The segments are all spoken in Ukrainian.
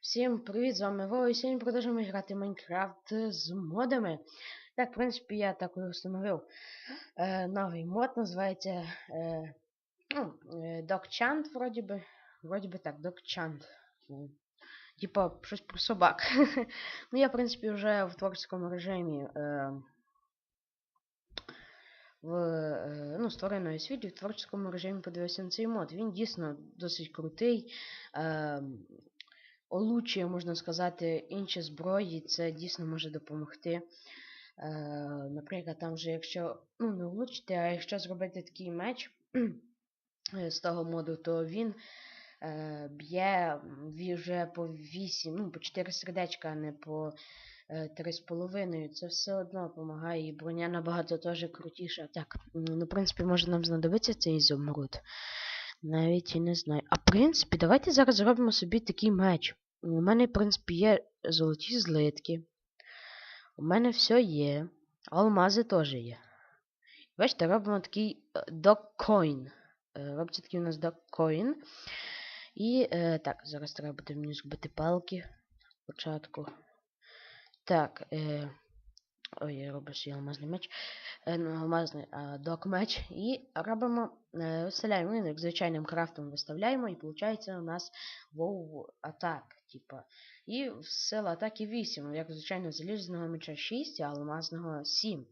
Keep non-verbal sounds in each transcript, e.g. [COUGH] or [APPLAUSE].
Всім привіт, з вами Вова, і сьогодні продовжуємо грати Майнкрафт з модами. Так, в принципі, я також встановив е, новий мод, називається е, ну, е, DogChant, вроді би. Вроді би так. Е, Типа, щось про собак. [LAUGHS] ну, я, в принципі, вже в творчому режимі е, в е, ну, створеної світі в творчому режимі подивився на цей мод. Він дійсно досить крутий. Е, олучує, можна сказати, інші зброї, це дійсно може допомогти. Е, Наприклад, там вже якщо ну, не влучити, а якщо зробити такий меч [CLEARS THROAT] е, з того моду, то він е, б'є вже по 8, ну, по 4 сердечка, а не по е, 3,5. Це все одно допомагає, і броня набагато теж крутіша. Так, ну, в принципі, може нам знадобиться цей ізумруд. Навіть і не знаю. А в принципі, давайте зараз зробимо собі такий меч. У мене, в принципі, є золоті злитки. У мене все є. Алмази теж є. Бачите, робимо такий доккоін. Робиться такий у нас доккоін. І е, так, зараз треба буде мені зробити палки спочатку. Так, е, ой, роблю свій алмазний меч. Е, ну, алмазний а, док-меч. І робимо, е, виставляємо, ну, як звичайним крафтом виставляємо, і виходить у нас WoW атак. Типа. І сила атаки 8. Як звичайно, залізного меча 6, а алмазного 7.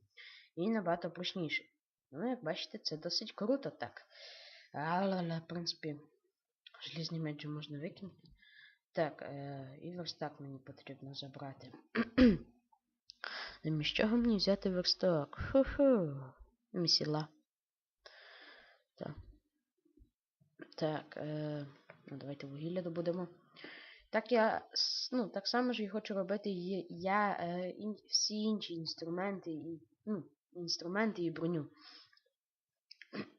І набагато прочніше. Ну, як бачите, це досить круто так. Але, в принципі, желізний меч можна викинути. Так, е, і верстак мені потрібно забрати. [CLEARS THROAT] Замість чого мені взяти верстак? Ху-ху. Місіла. Так. Так, е, ну давайте вугілля добудемо. Так я ну, так само ж і хочу робити я е, ін, всі інші інструменти і ну, інструменти і броню.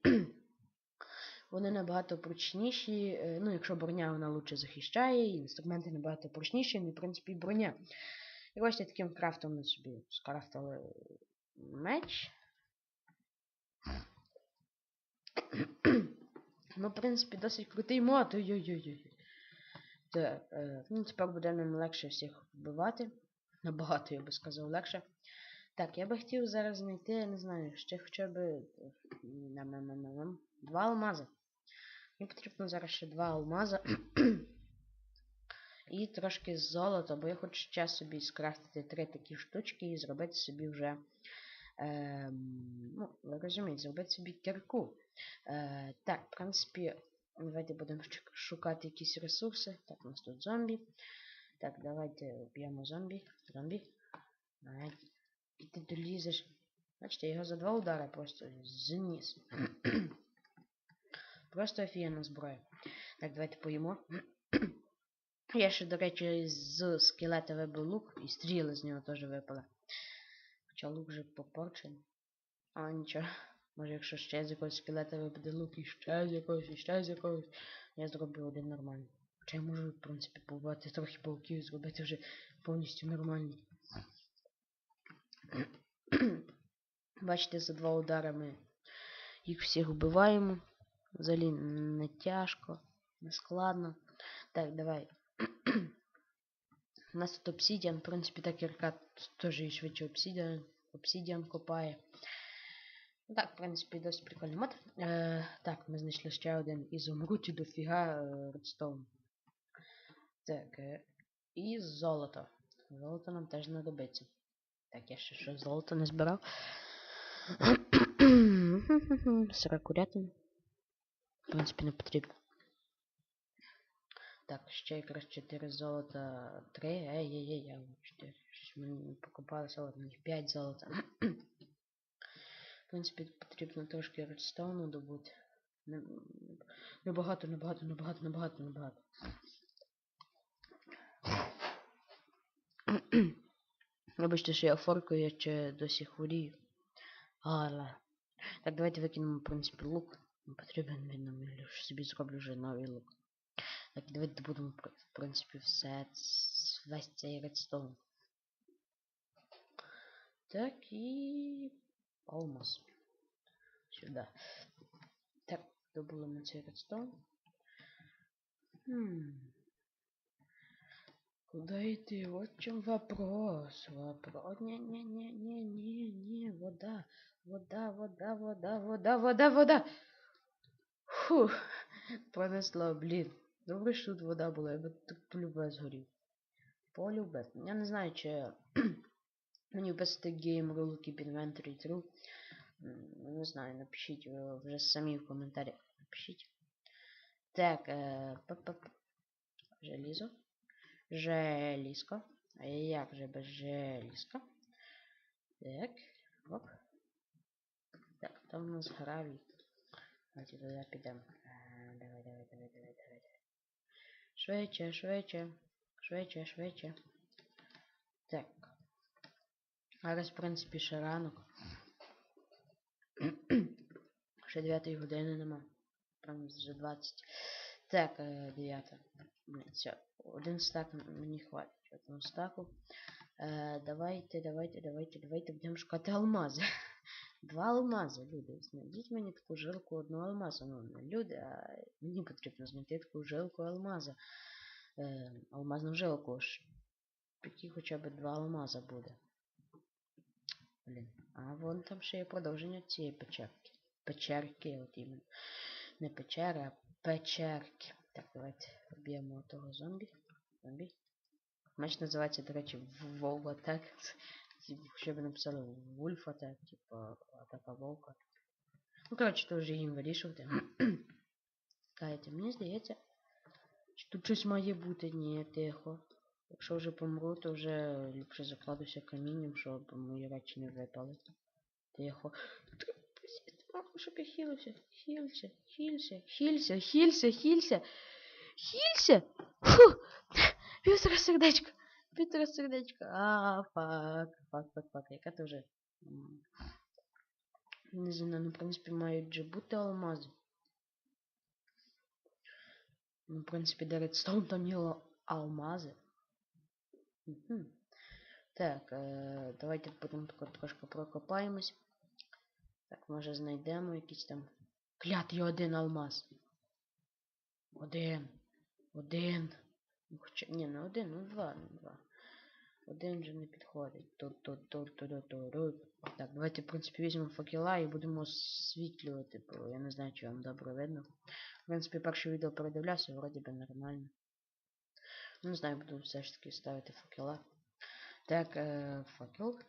[CLEARS THROAT] Вони набагато прочніші. Е, ну, якщо броня вона лучше захищає, інструменти набагато прочніші, ну, в принципі, броня. І ось таким крафтом ми собі скрафтили меч. ну, в принципі, досить крутий мод. Ой-ой-ой. Е, ну, тепер буде нам легше всіх вбивати. Набагато, я би сказав, легше. Так, я би хотів зараз знайти, я не знаю, ще хоча б два алмази. Мені потрібно зараз ще два алмаза. І трошки золота, бо я хочу ще собі скрафтити три такі штучки і зробити собі вже. Е, ну, ви розумієте, зробити собі кірку. Е, так, в принципі, давайте будемо шукати якісь ресурси. Так, у нас тут зомбі. Так, давайте вб'ємо зомбі. Зомбі. І ти долізеш. Бачите, його за два удара просто зніс. [CLEARS THROAT] просто офігенна зброя. Так, давайте поїмо. [CLEARS THROAT] Я ще, до речі, з скелета вибив лук і стріли з нього теж випали. Хоча лук вже попорчений. А нічого. Може якщо ще з якогось скелета випаде лук і ще з якогось, і ще з якогось. Я зроблю один нормальний. Хоча я можу, в принципі, побувати трохи пауків і зробити вже повністю нормальний. [CLEARS THROAT] Бачите, за два удари ми їх всіх вбиваємо. Взагалі не тяжко, не складно. Так, давай. У нас тут обсидіан, в принципі, так кірка теж і швидше обсидіан. Обсидіан копає. Так, в принципі, досить прикольний мод. Е, Так, ми знайшли ще один ізумруд і дофіга е, редстоун. Так, е, і золото. Золото нам теж знадобиться. Так, я ще щось золото не збирав. [COUGHS] Сирокурятин. В принципі, не потрібно. Так, ще якраз 4 золота. 3. Ей, ей, ей, я 4. Мені покупали золото, 5 золота. В принципі, потрібно трошки редстоуну добути. Небагато, небагато, небагато, небагато, небагато. Вибачте, що я форкаю, я ще досі хворію. Але. Так, давайте викинемо, в принципі, лук. Потрібен він нам, собі зроблю вже новий лук. Так, давайте будемо, в принципі, все весь цей редстоун. Так, і... Алмаз. Сюда. Так, добули ми цей редстоун. Хм. Куда идти? Вот в чем вопрос. Вопрос. Не-не-не-не-не-не. Вода. Вода, вода, вода, вода, вода, вода. Фух. Понесло, блін. Добре, що тут вода була, я би так полюбе згорів. Полюбе. Я не знаю, чи [CLEARS THROAT] мені вписати Game Rule Keep Inventory True. Не знаю, напишіть вже самі в коментарях. Напишіть. Так, е. Желізо. Желізко. А як же без желізка? Так. Оп. Так, там у нас гравій. Давайте туди підемо. Е, Давай, давай, давай, давай, давай. давай. Швидше, швидше. Швидше, швидше. Так. Зараз, в принципі, ще ранок. [CLEARS THROAT] ще 9 години нема. Прям вже 20. Так, е, 9. Все. Один стак мені хватить. Одного стаку. Е, давайте, давайте, давайте, давайте будемо шукати алмази. Два алмази, люди. Знайдіть мені таку жилку одного алмаза. Ну, люди, а мені потрібно знайти таку жилку алмаза. Е, алмазну жилку. Такі хоча б два алмаза буде. Блін. А вон там ще є продовження цієї печерки. Печерки, от іменно. Не печери, а печерки. Так, давайте вб'ємо того зомбі. Зомбі. Меч називається, до речі, Вов Атак. Ще б написали Вульф Атак, типу атака вовка. Ну, коротше, то вже їм вирішувати. Кайте, мені здається, що тут щось має бути, ні, тихо. Якщо вже помру, то вже ліпше закладуся камінням, щоб мої речі не випали. Тихо. Щоб я хілився. Хілься, хілься, хілься, хілься, хілься. Хілься! Фу! Півтора сердечка. Півтора сердечка. А, фак, фак, фак, фак. Яка то вже? Не знаю, ну, в принципі, мають же бути алмази. Ну, в принципі, де редстоун там є алмази. Мгм. Так, е, давайте потім трошки прокопаємось. Так, може знайдемо якийсь там. Клятий один алмаз. Один. Один. Ну, Хоча, ні, не один, ну два, ну два. Один вже не підходить. Тут, тут, тут, тут, тут, тут. Так, давайте, в принципі, візьмемо факела і будемо освітлювати, бо я не знаю, чи вам добре видно. В принципі, перше відео передивлявся, вроді би нормально. Ну, Не знаю, буду все ж таки ставити факела. Так, е, факел.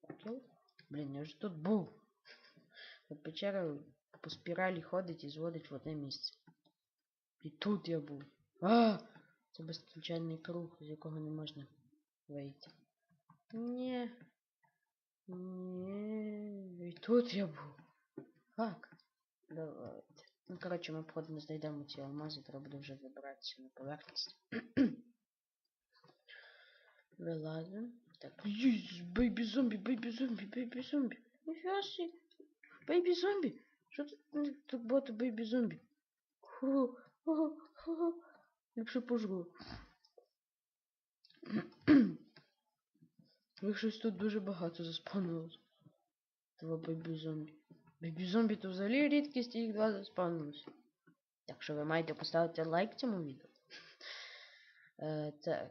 Факел. Блін, я вже тут був. [LAUGHS] От печера по спіралі ходить і зводить в одне місце. І тут я був. А! Це безкінченний круг, з якого не можна вийти. Ні. Ні. І тут я був. Як? Давайте. Ну, коротше, ми походимо знайдемо ці алмази, треба буде вже вибиратися на поверхність. [CLEARS THROAT] Вилазимо. Так, єс, бейбі зомбі, бейбі зомбі, бейбі зомбі. Ніфіга сі. Бейбі зомбі. Що тут так багато бейбі зомбі? Ху, Ліпше пожру. Їх щось тут дуже багато заспавнилось. Два бейбі зомбі. Бейбі зомбі то взагалі рідкість, і їх два заспавнилось. Так що ви маєте поставити лайк цьому відео. [LAUGHS] Е, так.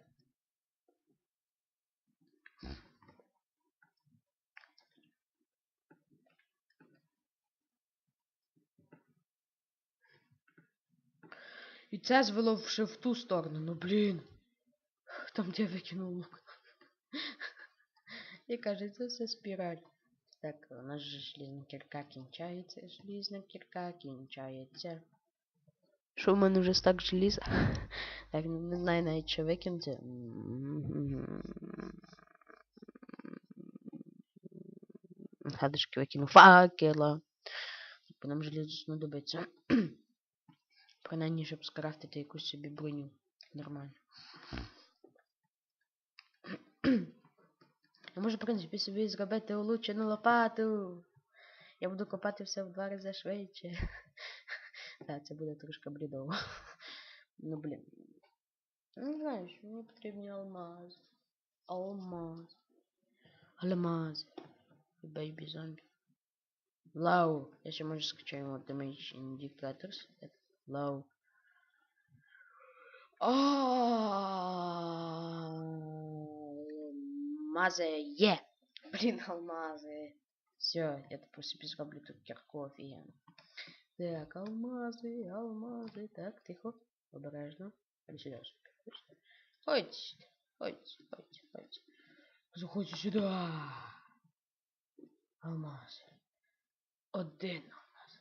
І це звело ще в ту сторону, ну блін. Там де викинув лук. І каже, це все спіраль. Так, у нас же желізна кірка кінчається, желізна кірка кінчається. Що в мене вже стак желіза? Так, не знаю навіть що викинути. Гадочки викину факела. Нам желізо знадобиться. Принаймні, щоб скрафтити якусь собі броню. Нормально. [CLEARS THROAT] Я можу, в принципі, собі зробити улучшену лопату. Я буду копати все в два рази швидше. Так, це буде трошки блідово. Ну, блін. Не знаю, що мені потрібні алмази. Алмаз. Алмаз. І бейбі зомбі. Лау. Я ще можу скачаю Damage Indicators low. О, алмазы, е. Блин, алмазы. Все, я просто безгоблю тут кирков и... Так, алмазы, алмазы. Так, тихо, обережно. Ань сюда, Хоть, хоть, хоть, хоть. Заходи сюда. Алмазы. Один алмаз.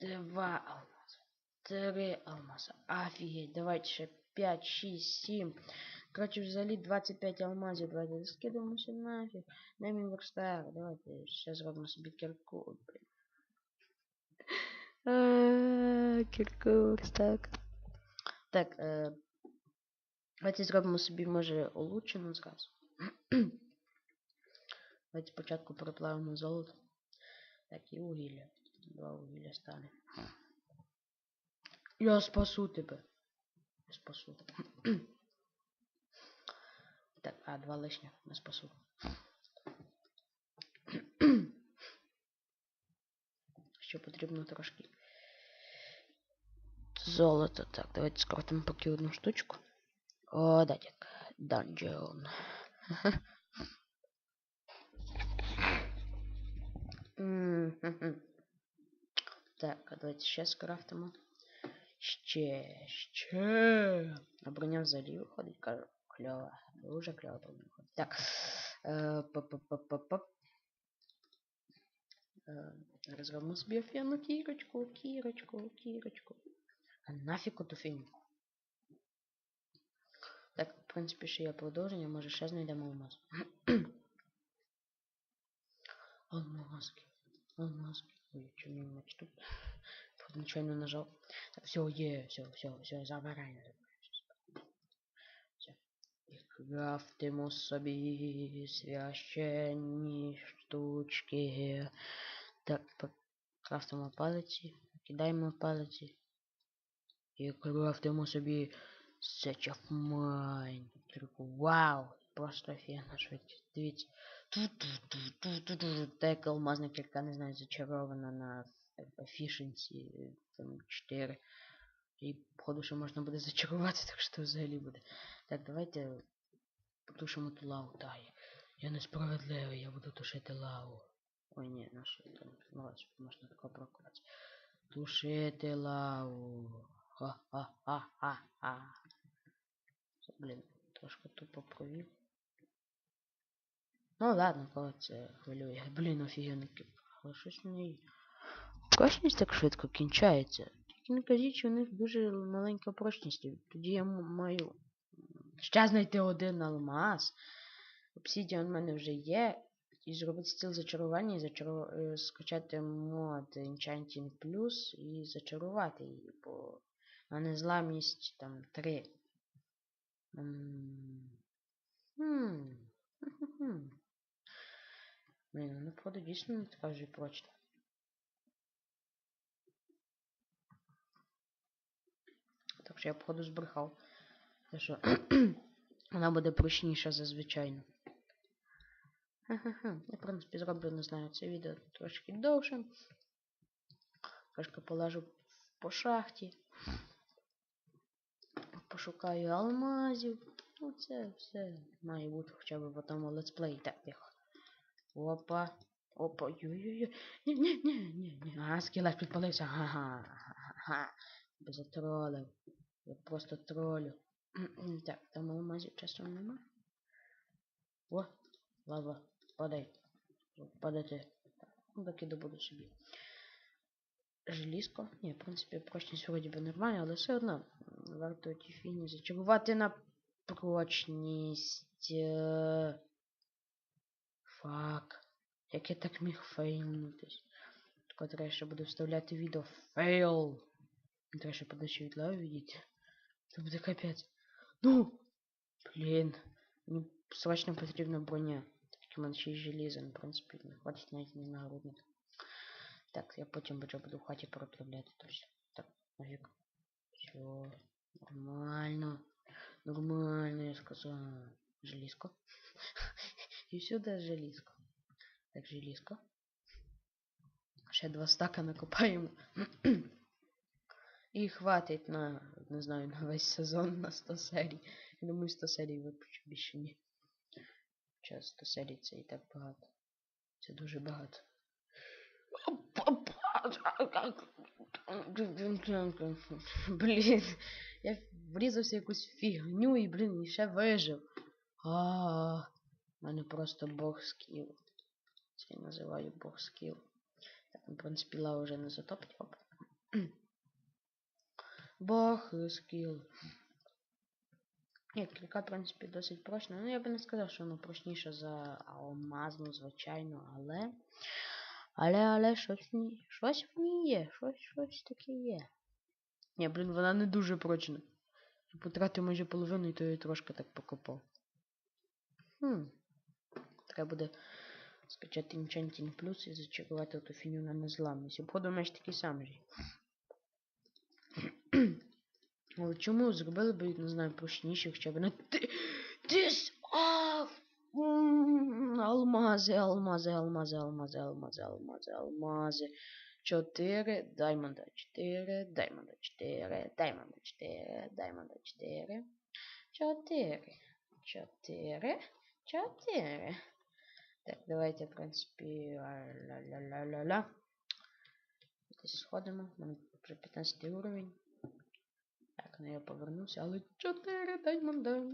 Два алмаза. 3 алмаза. Офигеть. Давайте еще 5, 6, 7. Короче, взяли 25 алмазов. Давайте скидываемся нафиг. Нами верстаер. Давайте сейчас ровно себе кирку. Блин. Кирку верстак. Так, э, давайте зробимо себе может улучшену сразу [CLEARS THROAT] Давайте спочатку переплавимо золото. Так, и вугілля. Два вугілля стали я спасу тебе. Я спасу. [CLEARS THROAT] Так, а два лишніх не спасу. [CLEARS THROAT] Ще потрібно трошки. Золото. Так, давайте скоротимо поки одну штучку. О, да, так. Данжон. Мгм. Так, а давайте ще скрафтимо. Ще, ще. А броня взагалі виходить, кажу. Кльово. Дуже кльово броня виходить. Так. Е, па-па-па-па-па. Е, собі офігенну кірочку, кірочку, кірочку. А нафіг оту фігню? Так, в принципі, ще є продовження, може ще знайдемо алмаз. Алмазки. Алмазки. Ой, чому не тут? Правда, нечайно нажав. Все, є, все, все, все. І крафтимо собі священні штучки. Так, крафтимо палиці, кидаємо палиці. І крафтимо собі Set of. Вау! Просто офігенно швидкість. Дивіться. Ту-ту-ту-ту-ту-ту. Та як алмазна кірка, не знаю, зачарована на efficiency там 4. І походу, що можна буде [LAUGHS] зачарувати, так що взагалі буде. Так, давайте потушимо ту лаву. Та, я, я несправедливий, я буду тушити лаву. Ой, ні, що там, ладно, можна такого прокувати. Тушити лаву. Ха-ха-ха-ха-ха. Блін, трошки тупо провів. Ну ладно, коли це хвилює. Блін, офігенний кіп. Але щось мені. Прочність так швидко кінчається. Кажіть, що у них дуже маленька прочність. Тоді я маю ще знайти один алмаз. Обсідіан в мене вже є. І зробити стіл зачарування і зачару... е, скачати мод Enchanting Plus і зачарувати її, бо на незламність там 3. М, Хм. Хм. Блін, ну походу дійсно не така вже прочна. Так що я походу збрехав. Те, що [CLEARS THROAT] вона буде прочніша за звичайну. Ха-ха-ха. Я, в принципі, зроблю, не знаю, це відео трошки довше. Трошки полежу по шахті. Пошукаю алмазів. Ну, це все має бути хоча б в одному летсплеї. Так, тихо. Опа. Опа. Ой-ой-ой. Ні, ні, ні, ні, ні. А, скелет підпалився. Ха-ха. Тебе затролив. Я просто тролю. [CLEARS THROAT] так, там алмазів часом нема. О, лава. Падай. Падайте. І добуду собі. Желізко. Ні, в принципі, прочність вроді би нормальна, але все одно. Варто ті фіні зачарувати на прочність. Е, Фак. Як я так міг фейлнутись? Тільки треба ще буду вставляти відео фейл. Треба ще подачу від лави відійти. Це буде капець. Ну! Блін. Мені срочно потрібна броня. Так у мене ще й желізо, ну, в принципі, не хватить навіть на нагрудник. Так, я потім вже буду в хаті переправляти точно. Так, нафіг. Все. Нормально. Нормально, я сказал. Железко. [LAUGHS] И сюда железко. Так, железко. Ще два стака накопаємо. [CLEARS THROAT] І хватить на, не знаю, [LAUGHS] на весь сезон на 100 серій. Я думаю, 100 серій випущу більше ні. Часто серій це і так багато. Це дуже багато. [LAUGHS] Блін, я врізався в якусь фігню і, блін, і ще вижив. А, в мене просто бог скіл. Це я називаю бог скіл. Так, в принципі, лава вже не затопить. Оп. Бог скіл. Ні, кілька, в принципі, досить прочна. Ну, я би не сказав, що воно прочніше за алмазну, звичайно, але. Але, але щось в ній. Щось в ній є. Щось, щось таке є. Ні, блін, вона не дуже прочна. Я потратив майже половину і то я трошки так покопав. Хм. Треба буде скачати Enchanting Plus і зачарувати ту фіню на незламність. Обходу меч такий самий. Але чому зробили б, не знаю, прочніше хоча б на ти. Алмази, алмази, алмази, алмази, алмази, алмази, алмази. Чотири, даймонда, чотири, даймонда, чотири, даймонда, чотири, даймонда, чотири. Чотири. Чотири. Чотири. Так, давайте, в принципі, ла-ла-ла-ла-ла. Сходимо. У вже 15 уровень. Ну я повернувся, але 4 даймонда.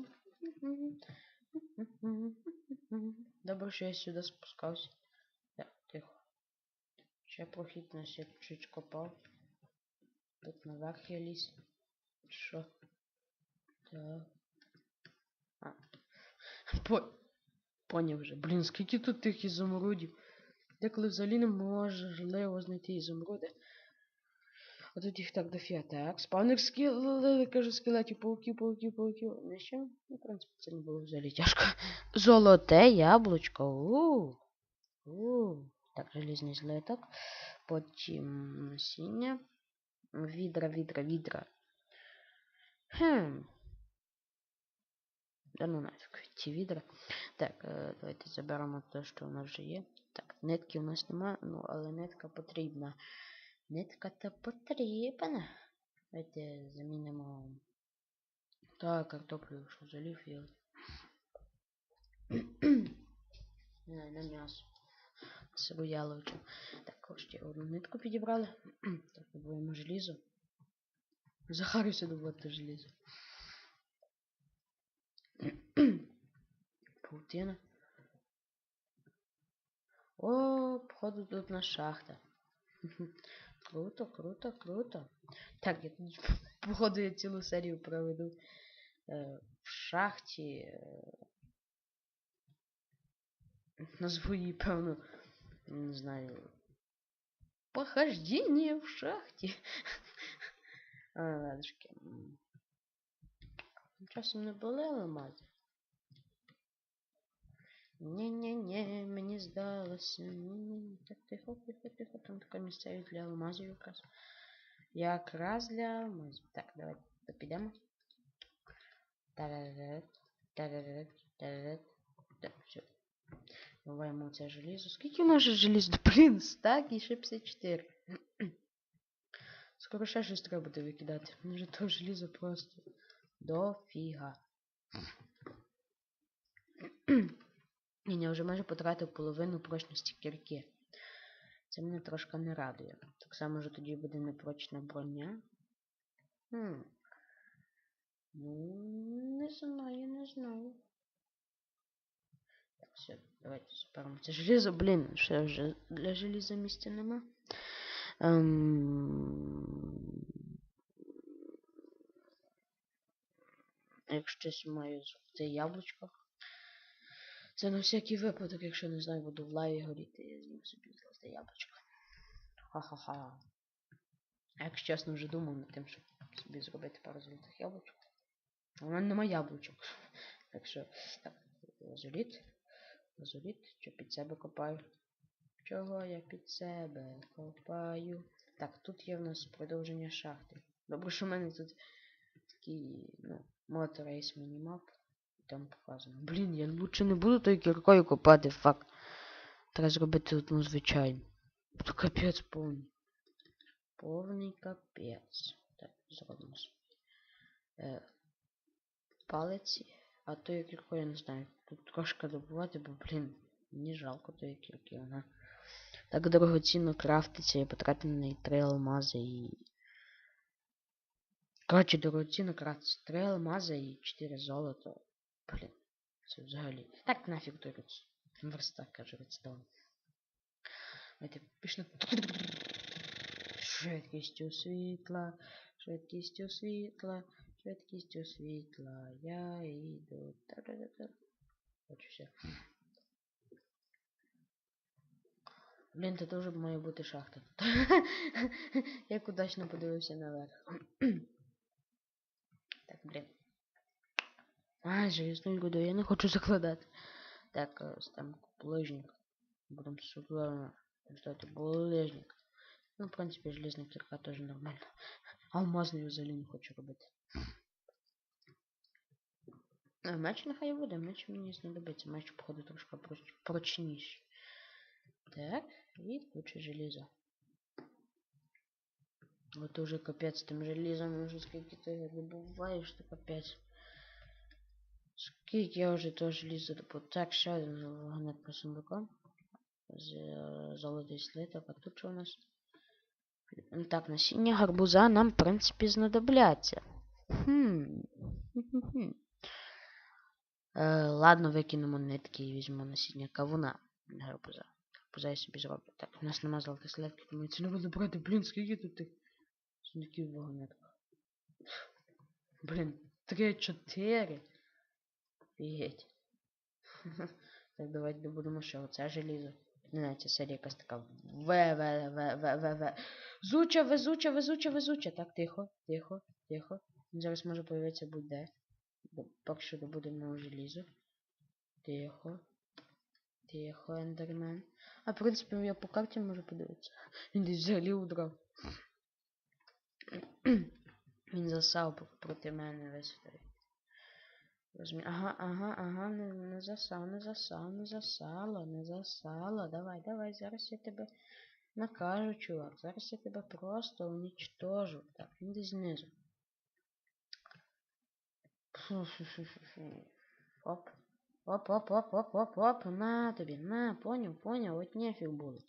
Добре, що я сюди спускався. Так, тихо. Ще прохід нас я чуть копав. Тут наверх я ліз. Що? Так. А. По... Поняв вже. Блін, скільки тут тих ізумрудів. Деколи взагалі неможливо знайти ізумруди. Тут їх так дофіга. Так, спавнер скіл, кажу, скелетів, пауків, пауків, пауків. Ще? Ну, в принципі, це не було взагалі тяжко. Золоте яблучко. У. У. Так, желізний злиток. Потім насіння. Відра, відра, відра. Хм. Да ну нафиг, ці відра. Так, е, давайте заберемо те, що у нас вже є. Так, нитки у нас немає, ну, але нитка потрібна. Нитка то потрібна. Давайте замінимо. Так, картоплю, що залив я. Не, [CLEARS THROAT] на м'ясо. Сиру яловичу. Так, ось ще одну нитку підібрали. так, добуваємо желізо. Захарюся добувати желізо. [CLEARS THROAT] Паутина. О, походу тут на шахта. [LAUGHS] Круто, круто, круто. Так, я тут, [LAUGHS] походу, я цілу серію проведу е, в шахті. Е, назву її, певно, не знаю. Похождение в шахті. [LAUGHS] а, ладушки. Часом не були алмази. Ні-ні-ні, мені здалося. Ні-ні. Так, тихо, тихо, тихо. Там така місцевість для алмазів якраз. Якраз для алмазів. Так, давайте підемо. Тарарет, тарарет, тарарет. Так, все. Буваємо це желізо. Скільки може желізо? [LAUGHS] Блін, стак і ще 54. Скоро ще щось треба буде викидати. Вже то желізо просто дофіга. [CLEARS THROAT] Я вже майже потратив половину прочності кірки. Це мене трошки не радує. Так само вже тоді буде непрочна броня. Хм. Ну, не знаю, не знаю. Так, все, давайте суперимо це желізо. Блін, ще вже для желіза місця нема. Ем... Якщо щось маю золоте яблучко. Це на всякий випадок, якщо не знаю, буду в лаві горіти, я з'їм собі золоте яблучко. Ха-ха-ха. Якщо чесно вже думав над тим, щоб собі зробити пару золотих яблучок. У мене нема яблучок. [LAUGHS] Так що, так, лазуріт. Лазуріт, що під себе копаю. Чого я під себе копаю? Так, тут є в нас продовження шахти. Добре, що в мене тут такий, ну, моторейс мінімап. Там показано. Блін, я лучше не буду тою кіркою копати, фак. Треба зробити одну звичайну. То капець повний. Повний капець. Так, зробимо. Е, палиці. А тої кірку я не знаю. Тут трошки добувати, бо, блін, мені жалко тої кірки, вона. Так дорогоцінно крафтиться, я потратив на неї три алмази і. Коротше, дорогоцінно крафтиться. Три алмази і чотири золота. Блін. Це взагалі. Так нафіг руц. Верстак, каже, редстоун. Давайте пішли. Швидкістю світла, швидкістю світла, швидкістю світла. Я йду. Та-да-да-да. Хочу все. Блін, це теж має бути шахта. [LAUGHS] Як удачно подивився наверх. [CLEARS THROAT] так, блін. А, железну руду я не хочу закладати. Так, е, там булыжник. Будем сюда ждать булыжник. Ну, в принципе, железная кирка тоже нормально. [LAUGHS] Алмазний взагалі не хочу робити. А, меч нехай буде, меч мені знадобиться. Меч, походу, трошки проч- прочніший. Так, і тут ще железо. Вот уже капец тим железом, уже скільки ти його добуваєш, то капець. Скільки я вже того желіза добув. Так, ще один вагонет по сундукам. Золотий слиток, а тут що у нас? Так, насіння гарбуза нам, в принципі, знадобляться. Хм. Е, ладно, викинемо нитки і візьмемо насіння кавуна гарбуза. Гарбуза я собі зроблю. Так, у нас нема золотих слитків, тому я це не буду брати. Блін, скільки тут тих сундуків в вагонетках? Блін, три-чотири. Офігеть. так, давайте добудемо ще оце желізо. Не знаю, ця серія якась така в в в в в в Зуча, везуча, везуча, везуча. Так, тихо, тихо, тихо. Зараз може появитися будь-де. Поки що добудемо желізо. Тихо. Тихо, ендермен. А, в принципі, я по карті можу подивитися. [LAUGHS] Він десь взагалі удрав. Він [CLEARS THROAT] засав проти мене весь той. Розумі... Ага, ага, ага, не, не засав, не засав, не засало, не засало. Давай, давай, зараз я тебе накажу, чувак. Зараз я тебе просто уничтожу. Так, він десь знизу. Фу-фу-фу-фу-фу. Оп. Оп, оп, оп, оп, оп, оп, на тобі, на, поняв, поняв, от нефіг було.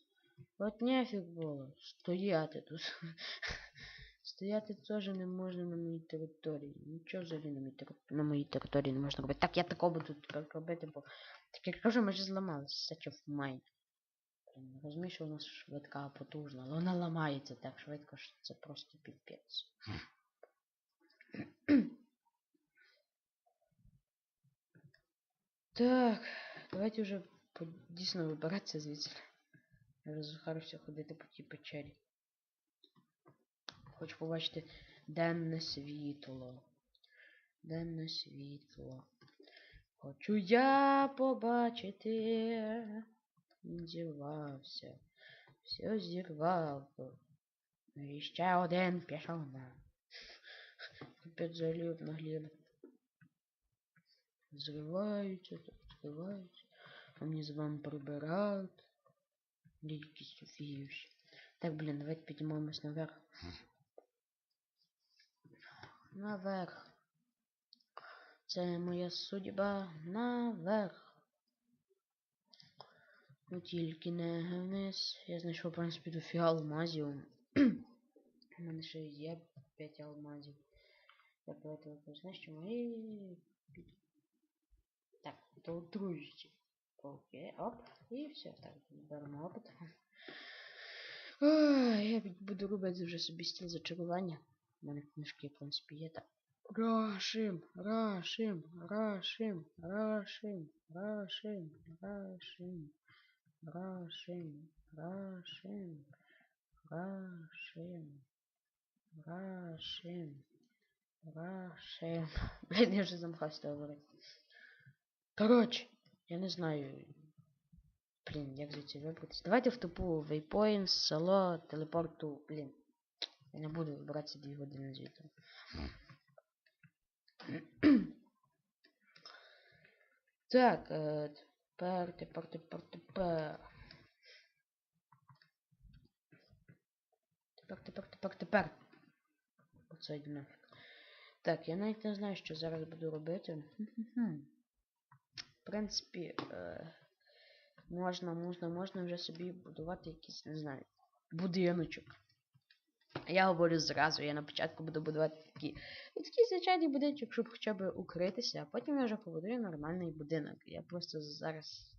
От нефіг було. Стояти тут. [LAUGHS] Стояти теж не можна на моїй території. Нічого взагалі на моїй, тери- на моїй території не можна робити. Так, я такого буду тепер робити, бо так як кажу, ми вже зламалися. Such of mine. Розумію, що вона швидка, потужна, але вона ламається так швидко, що це просто піпець. [CLEARS THROAT] Так, давайте вже дійсно вибиратися звідси. Я вже захарився ходити по тій печері. Хочу побачити денне світло. Денне світло. Хочу я побачити. Він зірвався. Все зірвав. Ну і ще один пішов на. Опять заліт на гліба. Зриваються, так зриваються. А мені з вами прибирають. Якісь офігівші. Так, блін, давайте піднімаємось наверх. Наверх. Це моя судьба наверх. Ну тільки не вниз. Я знайшов, в принципі, дофіга алмазів. [CLEARS THROAT] У мене ще є 5 алмазів. Я давайте його знищимо і... Так, то дружці. Окей, оп. І все, так, беремо опит. Ой, я буду робити вже собі стіл зачарування. У мене книжки, в принципі, є так. Рашим, рашим, рашим, рашим, рашим, рашим, рашим, рашим, рашим, рашим, рашим. Блін, я вже замахався говорити. Коротше, я не знаю. Блін, як звідси вибратися. Давайте в тупу вейпоінт, село, телепорту. Блін. Я не буду вибиратися 2 години звідти. Так, е, тепер, тепер, тепер, тепер. Тепер, тепер, тепер, тепер. Оце йде нафіг. Так, я навіть не знаю, що зараз буду робити. В принципі, е, можна, можна, можна вже собі будувати якийсь, не знаю, будиночок. Я говорю зразу, я на початку буду будувати такі, такий звичайний будиночок, щоб хоча б укритися, а потім я вже побудую нормальний будинок. Я просто зараз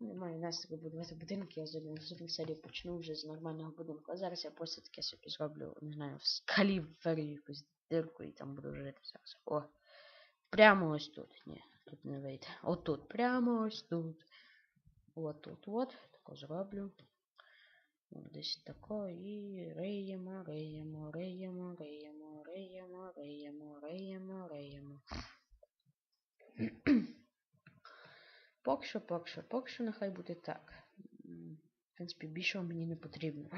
не маю настрою будувати будинок, я з наступної серії почну вже з нормального будинку. А зараз я просто таке собі зроблю, не знаю, в скалі варю якусь дирку і там буду жити зараз. О! Прямо ось тут. Ні, тут не вийде. Отут. Прямо ось тут. От тут от. Тако зроблю. Десь тако і риємо, риємо, риємо, риємо, риємо, риємо, риємо, риємо. Поки що, поки що, поки що нехай буде так. В принципі, більшого мені не потрібно.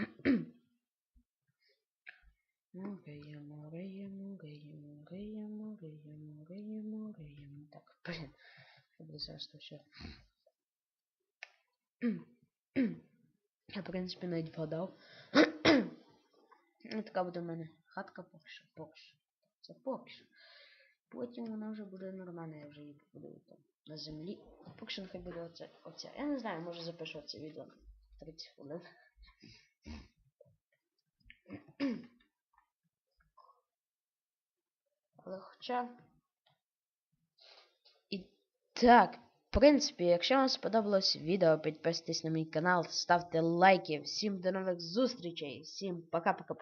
Ну, риємо, риємо, риємо, риємо, риємо, риємо, риємо. Так, блін. Буду зараз то все. Я, принципі, навіть вгадав. [CLEARS THROAT] Така буде в мене хатка поки що, поки що. Це поки що. Потім вона вже буде нормальна, я вже її побудую там на землі. Поки що нехай буде оце, оця. Я не знаю, може запишу це відео на 30 хвилин. [CLEARS THROAT] Але хоча. І так, принципі, якщо вам сподобалось відео, підписуйтесь на мій канал, ставте лайки. Всім до нових зустрічей. Всім пока-пока.